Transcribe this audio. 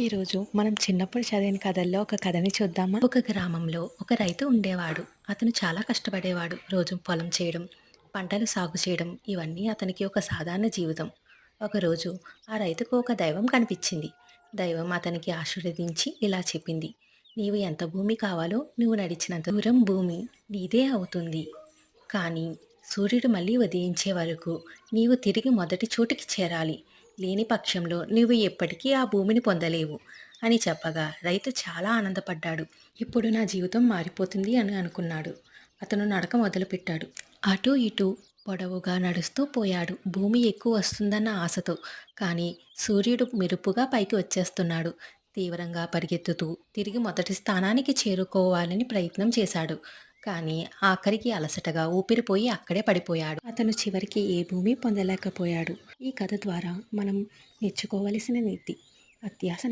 ఈరోజు మనం చిన్నప్పుడు చదివిన కథల్లో ఒక కథని చూద్దామా? ఒక గ్రామంలో ఒక రైతు ఉండేవాడు. అతను చాలా కష్టపడేవాడు. రోజు పొలం చేయడం పంటలు సాగు చేయడం ఇవన్నీ అతనికి ఒక సాధారణ జీవితం. ఒకరోజు ఆ రైతుకు ఒక దైవం కనిపించింది. దైవం అతనికి ఆశీర్వదించి ఇలా చెప్పింది. నీవు ఎంత భూమి కావాలో నువ్వు నడిచినంత దూరం భూమి నీదే అవుతుంది. కానీ సూర్యుడు మళ్ళీ ఉదయించే వరకు నీవు తిరిగి మొదటి చోటుకి చేరాలి. లేని పక్షంలో నీవు ఎప్పటికీ ఆ భూమిని పొందలేవు అని చెప్పగా రైతు చాలా ఆనందపడ్డాడు. ఇప్పుడు నా జీవితం మారిపోతుంది అని అనుకున్నాడు. అతను నడక మొదలుపెట్టాడు. అటు ఇటు పొడవుగా నడుస్తూ పోయాడు. భూమి ఎక్కువ వస్తుందన్న ఆశతో. కానీ సూర్యుడు మెరుపుగా పైకి వచ్చేస్తున్నాడు. తీవ్రంగా పరిగెత్తుతూ తిరిగి మొదటి స్థానానికి చేరుకోవాలని ప్రయత్నం చేశాడు. కానీ ఆఖరికి అలసటగా ఊపిరిపోయి అక్కడే పడిపోయాడు. అతను చివరికి ఏ భూమి పొందలేకపోయాడు. ఈ కథ ద్వారా మనం నేర్చుకోవలసిన నీతి అత్యాసన